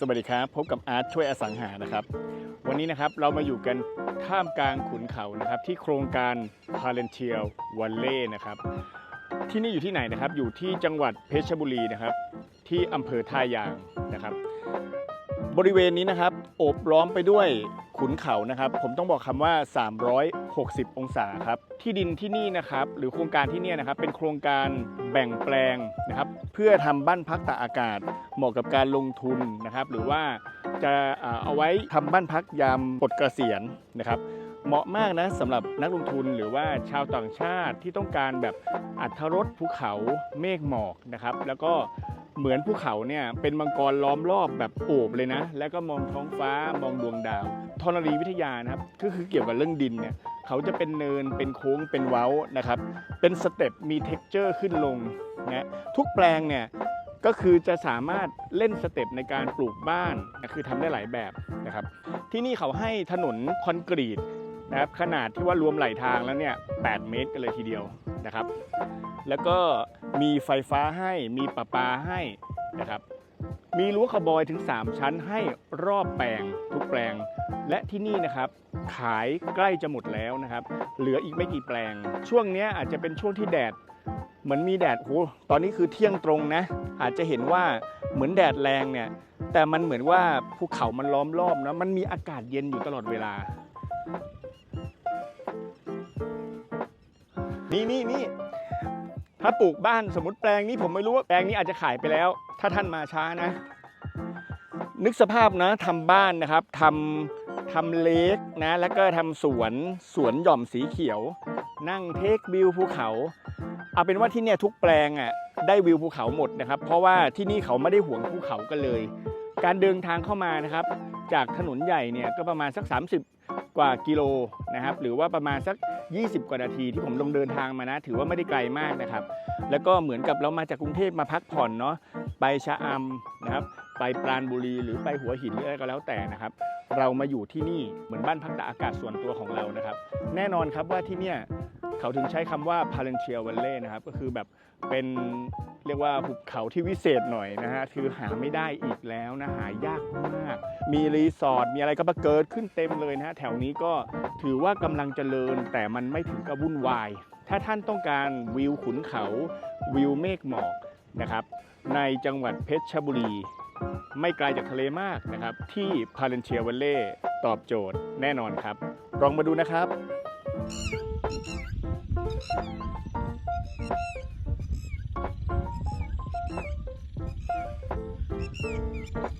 สวัสดีครับพบกับอาร์ตช่วยอสังหานะครับ วันนี้นะครับเรามาอยู่กันท่ามกลางขุนเขานะครับ ที่โครงการพาเลเชียลวันเล่นะครับ ที่นี่อยู่ที่ไหนนะครับ อยู่ที่จังหวัดเพชรบุรีนะครับ ที่อำเภอท่ายางนะครับ บริเวณนี้นะครับโอบล้อมไปด้วยขุนเขานะครับ ผมต้องบอกคำว่า 360 องศาครับ ที่ดินที่นี่นะครับ หรือโครงการที่นี่นะครับ เป็นโครงการแบ่งแปลงนะครับ เพื่อทำบ้านพักตากอากาศ เหมาะกับการลงทุนนะครับ หรือว่าจะเอาไว้ทำบ้านพักยามปลดเกษียณนะครับเหมาะมากนะสำหรับนักลงทุนหรือว่าชาวต่างชาติที่ต้องการแบบอัธรสภูเขาเมฆหมอกนะครับ แล้วก็ เหมือนภูเขาเนี่ยเป็นมังกรล้อมรอบแบบโอบเลยนะ แล้วก็มองท้องฟ้ามองดวงดาวธรณีวิทยานะครับก็คือเกี่ยวกับเรื่องดินเนี่ยเขาจะเป็นเนินเป็นโค้งเป็นเว้านะครับ เป็นสเต็ปมีเท็กเจอร์ขึ้นลงนะทุกแปลงเนี่ยก็คือจะสามารถเล่นสเต็ปในการปลูกบ้านนะคือทำได้หลายแบบนะครับ ที่นี่เขาให้ถนนคอนกรีตนะครับขนาดที่ว่ารวมไหลทางแล้วเนี่ย8เมตรกันเลยทีเดียวนะครับ แล้วก็มีไฟฟ้าให้มีประปาให้นะครับ มีรั้วขบอยถึง 3 ชั้นให้รอบแปลงทุกแปลง และที่นี่นะครับ ขายใกล้จะหมดแล้วนะครับ เหลืออีกไม่กี่แปลง ช่วงนี้อาจจะเป็นช่วงที่แดดเหมือนมีแดดโหตอนนี้คือเที่ยงตรงนะ อาจจะเห็นว่าเหมือนแดดแรงเนี่ย แต่มันเหมือนว่าภูเขามันล้อมรอบนะมันมีอากาศเย็นอยู่ตลอดเวลา นี่นี่นี่ ถ้าปลูกบ้านสมมติแปลงนี้ผมไม่รู้ว่าแปลงนี้อาจจะขายไปแล้ว ถ้าท่านมาช้านะ นึกสภาพนะทำบ้านนะครับทำทำเล็กนะ แล้วก็ทำสวนสวนหย่อมสีเขียว นั่งเทควิวภูเขาเอาเป็นว่าที่เนี่ยทุกแปลงอะได้วิวภูเขาหมดนะครับ เพราะว่าที่นี่เขาไม่ได้ห่วงภูเขากันเลย การเดินทางเข้ามานะครับ จากถนนใหญ่เนี่ยก็ประมาณสัก 30 กว่ากิโลนะครับ หรือว่าประมาณสัก 20 กว่านาทีที่ผมลงเดินทางมานะ ถือว่าไม่ได้ไกลมากนะครับ แล้วก็เหมือนกับเรามาจากกรุงเทพมาพักผ่อนเนาะไปชะอำนะครับไปปราณบุรีหรือไปหัวหินหรืออะไรก็แล้วแต่นะครับ เรามาอยู่ที่นี่เหมือนบ้านพักตากอากาศส่วนตัวของเรานะครับ แน่นอนครับว่าที่เนี่ย เขาถึงใช้คำว่า p a r e n t i a l Valley นะครับ ก็คือแบบเป็นเรียกว่าภูเขาที่วิเศษหน่อยนะฮะ คือหาไม่ได้อีกแล้วนะ หายากมาก มีรีสอร์ท มีอะไรก็มาเกิดขึ้นเต็มเลยนะฮะ แถวนี้ก็ถือว่ากำลังเจริญ แต่มันไม่ถึงกับวุ่นวาย ถ้าท่านต้องการวิวขุนเขา วิวเมฆหมอกนะครับ ในจังหวัดเพชรบุรี ไม่ไกลจากทะเลมากนะครับ ที่พาเลนเทียเวลเล่ตอบโจทย์แน่นอนครับ ลองมาดูนะครับ Thank you.